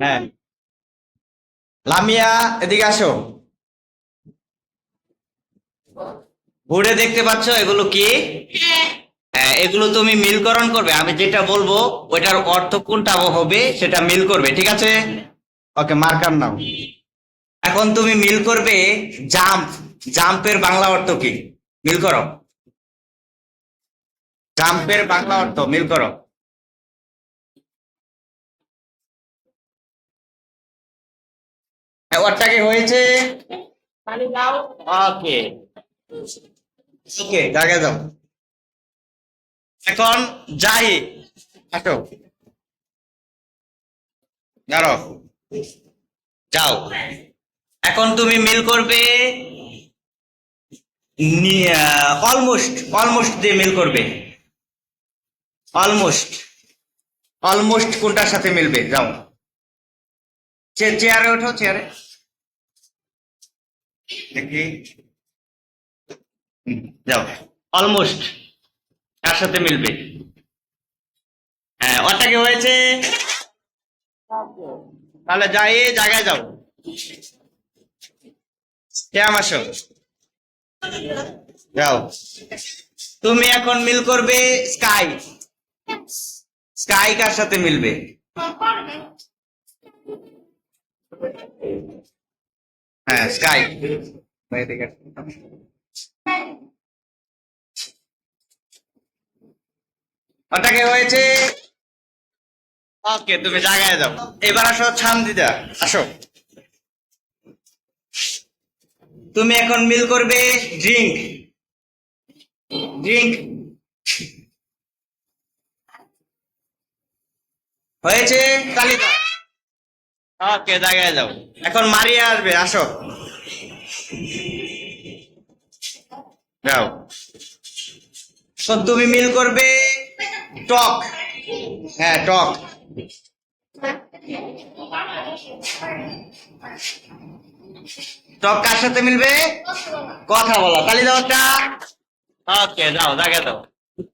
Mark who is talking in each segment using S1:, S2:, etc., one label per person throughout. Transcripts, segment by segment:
S1: হ্যাঁ। লামিয়া, এদিকে আসো। ঘুরে দেখতে পাচ্ছ এগুলো কি? হ্যাঁ এগুলো তুমি মিলকরণ করবে। আমি যেটা বলব, ওইটার অর্থ কোনটা হবে সেটা মিল করবে, ঠিক আছে? ওকে, মার্কার নাও। এখন তুমি মিল করবে জাম্প। জাম্পের বাংলা অর্থ কি? মিল করো। জাম্পের বাংলা অর্থ, মিল করো। হ্যাঁ, ওরটা কি হয়েছে? ওকে। ওকে জায়গা যাও এখন যাই। হাঁটো। দাঁড়ো যাও। এখন তুমি মিল করবে। অলমোস্ট অলমোস্ট দিয়ে মিল করবে। অলমোস্ট অলমোস্ট কোনটার সাথে মিলবে? যাও। চেয়ারে ওঠো চেয়ারে। দেখি। যাও। অলমোস্ট কার সাথে মিলবে। হ্যাঁ ওটা কি হয়েছে। তাহলে যাই জায়গায় যাও। কেমন আসো যাও। তুমি এখন মিল করবে স্কাই। স্কাই কার সাথে মিলবে? হ্যাঁ স্কাই ওটাকে হয়েছে। ওকে তুমি জায়গায় যাও এবার আসো ছান দিদা আসো। তুমি এখন মিল করবে ড্রিঙ্ক ড্রিঙ্ক হয়েছে তালিকা। ওকে জায়গায় যাও। এখন মারিয়া আসবে, আসো। যাও। তো তুমি মিল করবে টক। হ্যাঁ টক। টক কার সাথে মিলবে? কথা বলা। তালি দাও একটা। ওকে, যাও জায়গা দাও।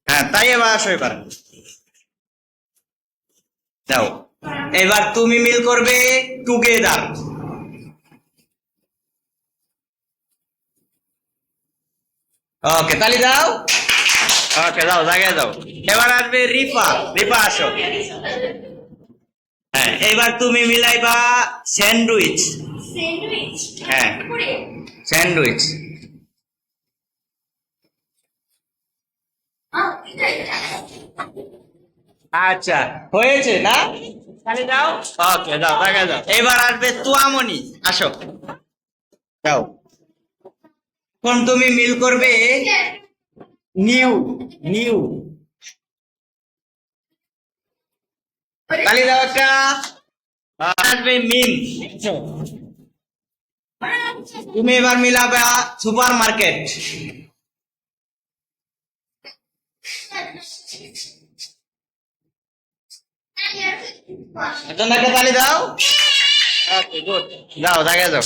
S1: হ্যাঁ তাই এবার আসো এবার। যাও। এবার তুমি মিল করবে টুগেদার ওকে তালি দাও। ওকে যাও জায়গায় যাও এবার আসবে রিপা রিপা আসো। হ্যাঁ। এবার তুমি মিলাইবা স্যান্ডউইচ।
S2: স্যান্ডউইচ?
S1: হ্যাঁ। স্যান্ডউইচ। আচ্ছা হয়েছে না? যাও ওকে যাও জায়গায় যাও এবার আসবে তুয়ামনি। আসো। যাও কোন তুমি মিল করবে? New new. তালি দাও আসবে মিম। তুমি এবার মিলাবে সুপার মার্কেট এখন একটা তালি দাও যাও জায়গায় যাও।